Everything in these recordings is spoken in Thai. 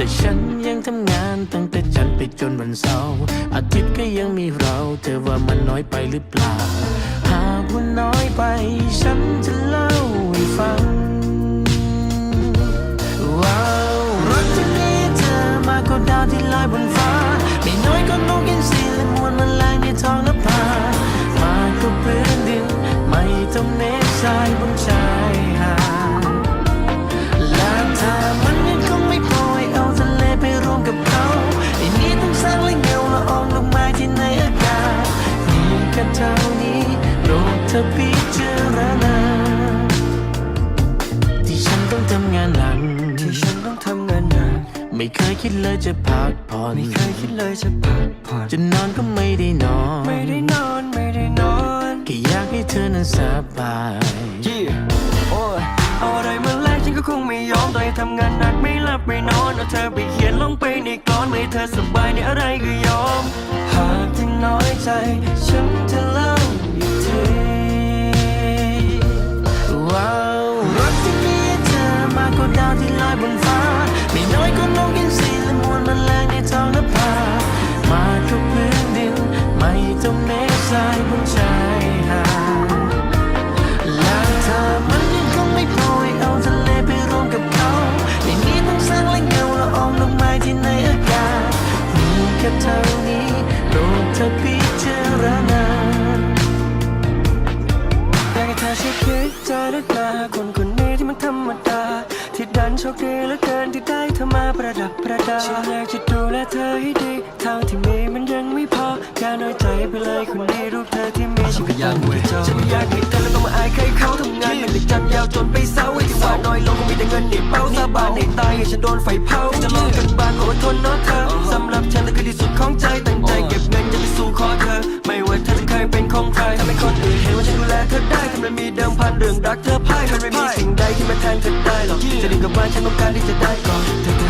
แต่ฉันยังทำงานตั้งแต่จันทร์ไปจนวันเสาร์อาทิตย์ก็ยังมีเรา เธอว่ามันน้อยไปหรือเปล่า หากว่าน้อยไป ฉันจะเล่าให้ฟังว้าวรักที่มีเธอมากกว่าดาวที่ลอยบนฟ้า ไม่น้อยก็นกอินทรีและมวลมันแมลงในท้องนภามากกว่าพื้นดิน ไม่เท่าเมฆทรายบนชา คยคิดเลยจะพักผ่อนไม่เคยคิดเลยจะพักผ่อนจะนอนก็ไม่ได้นอน ไม่ได้นอน ไม่ได้นอนแค่อยากให้เธอนั้นสบายยี่โอ้ยเอาอะไรมาแลกฉันก็คงไม่ยอมต่อให้ทำงานหนักไม่หลับไม่นอนเอาเธอไปเขียนลงไปในกลอนไม่ให้เธอสบายในอะไรก็ยอม หากถึงน้อยใจ ฉันจะเล่าอีก โชคดีเหลือเกินที่ได้เธอมาประดับประดาฉันอยากจะดูแลเธอให้ดีเท่าที่มีมันยังไม่พออย่าน้อยใจไปเลยคนนี้รูปเธอที่มีฉันก็ยังไม่จบฉันไม่อยากให้เธอแล้วต้องมาอายใครเขาทำงานมันเลยจัดยาวจนไปเศร้าไอ้ที่ว่าน้อยลงก็มีแต่เงินในเป้าสาบานในตายให้ฉันโดนไฟเผาจะลองกันบ้างขออดทนเนาะเธอสำหรับฉันเธอคือที่สุดของใจตั้งใจเก็บเงินจะไปสู่ ขอเธอ ไม่ว่าเธอจะเคยเป็นของใครทำให้คนอื่นเห็นว่าฉันดูแลเธอได้ทำไมมีเดิมพันเรื่องรักเธอพ่ายมันไม่มีสิ่งใดที่มาแทนเธอได้หรอกจะดึงกลับมานฉันต้องการที่จะได้ก่อนเธอ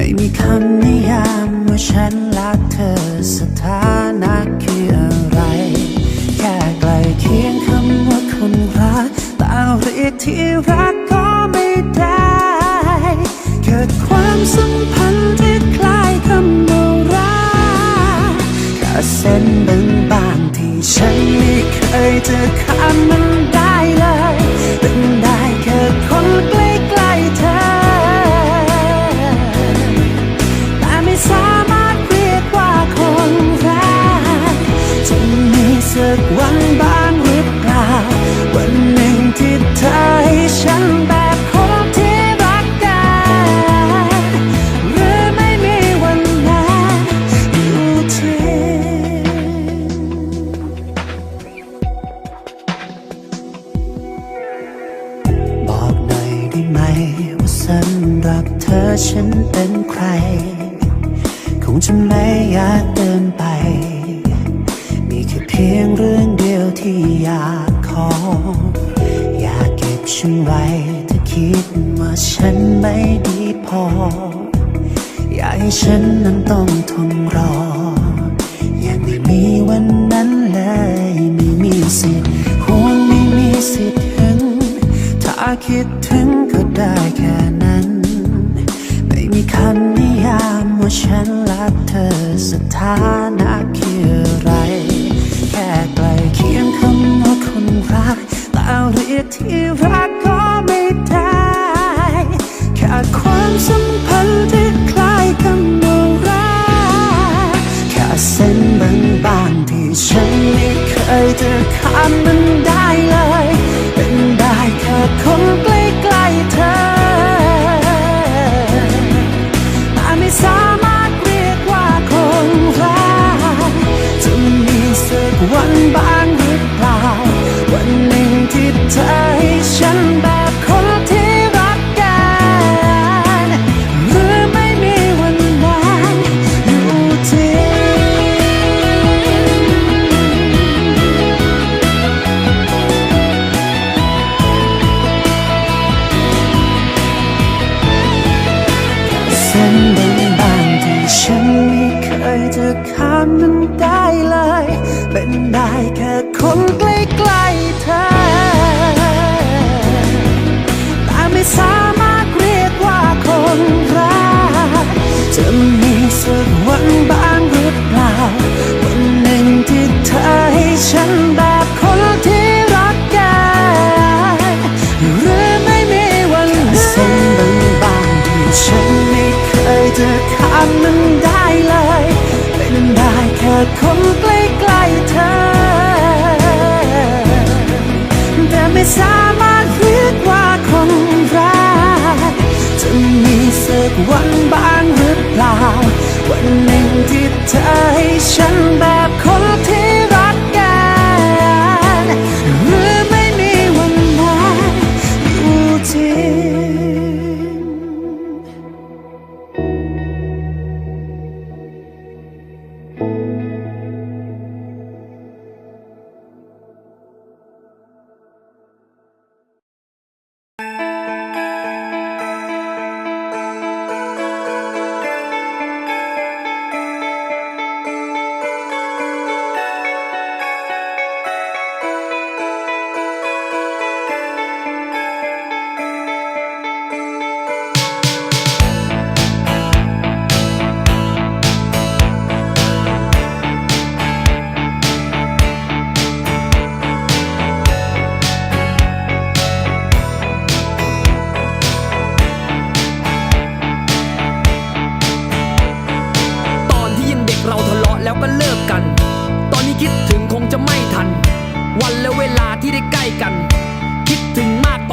ไม่มีคำนิยามว่าฉันและเธอสถานะคืออะไร แค่ใกลเคียงคำว่าคนรักแต่เรียกที่รักก็ไม่ได้ เกิดความสัมพันธ์ที่คล้ายคำว่ารักแค่เส้นบางจะข้ามมัน ฉันเป็นใคร คงจะไม่อยากเดินไป มีแค่เพียงเรื่องเดียวที่อยากขอ อยากเก็บฉันไว้ถ้าคิดว่าฉันไม่ดีพอ อยากให้ฉันนั้นต้องทนรอ ยังไม่มีวันนั้นเลยไม่มีสิทธิ์ห่วงไม่มีสิทธิ์หึง ถ้าคิดถึงก็ได้แค่ มมันได้ เส้นบางที่ฉันไม่เคยจะข้ามมันได้เลย เป็นได้แค่คนใกล้ๆเธอ แต่ไม่สามารถเรียกว่าคนรัก จะมีสักวันบ้างหรือเปล่า วันหนึ่งที่เธอ เธอให้ฉันไป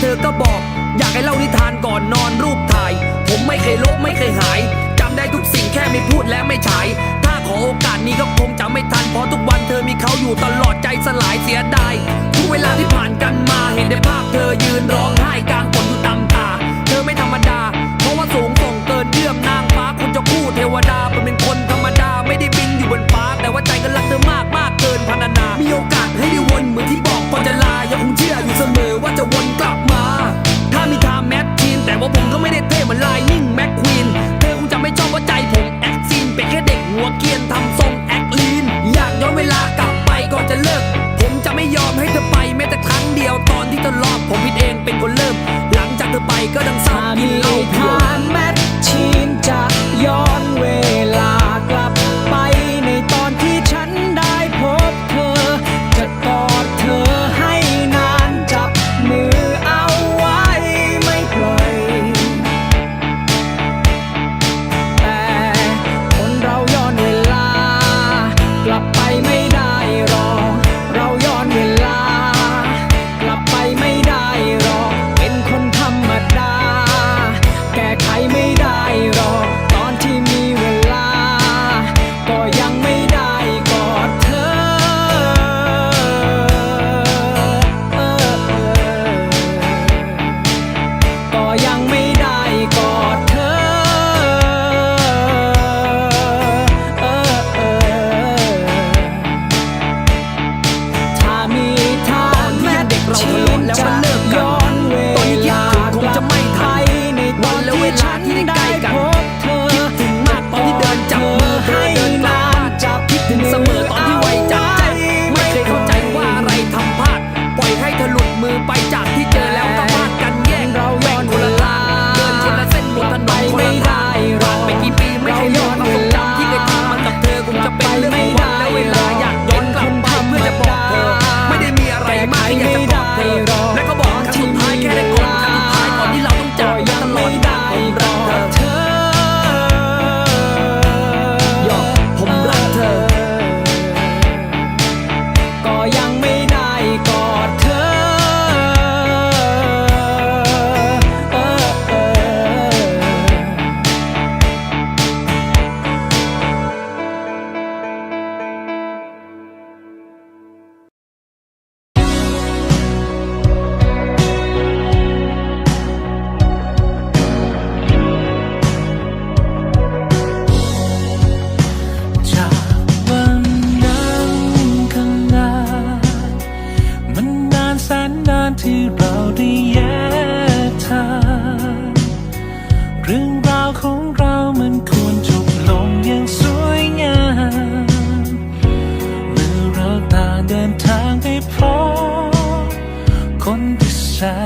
เธอก็บอก อยากให้เล่านิทานก่อนนอนรูปถ่าย ผมไม่เคยลบไม่เคยหายจำได้ทุกสิ่งแค่ไม่พูดและไม่ฉาย ถ้าขอโอกาสนี้ก็คงจำไม่ทัน เพราะทุกวันเธอมีเขาอยู่ตลอดใจสลายเสียดายทุกเวลาที่ผ่านกันมาเห็นได้ภาพเธอยืนร้องไห้กลางฝนอยู่ตาตา เธอไม่ธรรมดา เพราะว่าสูงส่งเกินเยื่อมนางฟ้าคุณจะคู่เทวดาผมเป็นคนธรรมดาไม่ได้บินอยู่บนฟ้า แต่ว่าใจก็รักเธอมากมากเกินพรรณนา มีโอกาสให้ได้วนเหมือนที่บอกก่อนจะลายังคงเ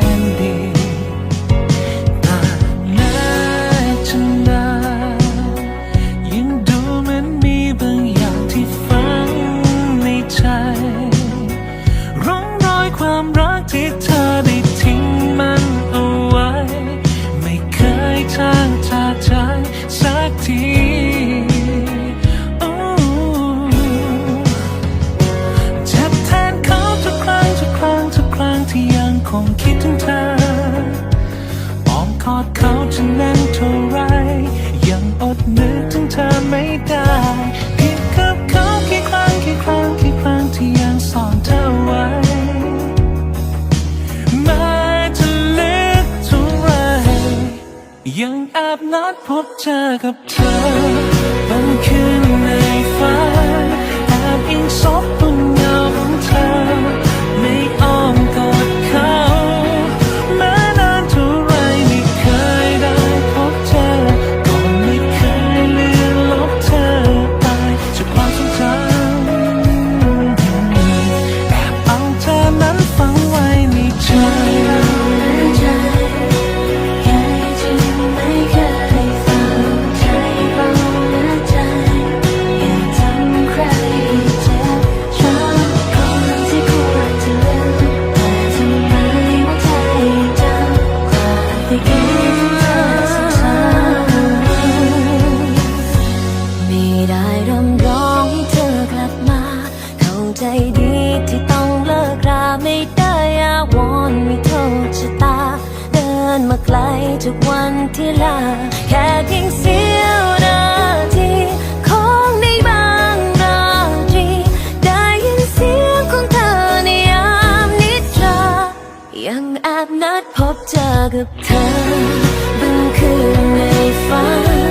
standing. นานเท่าไร ยังอดนึกถึงเธอไม่ได้ผิดกับเขากี่ครั้งกี่ครั้งกี่ครั้งที่ยังสอนเธอไว้มาจะลึกเท่าไร ยังแอบนัดพบเจอกับเธอบางคืนในฝันแอบอิงซบ ใจดีที่ต้องเลิกราไม่ได้อาวอนไม่เทษชะตา เดินมาไกลทุกวันที่ลา แค่เสียวนาทีของในบางนาทีได้ยินเสียงของเธอในยังแอบนัดพบเจอกับเธอบึงคืนในฝัน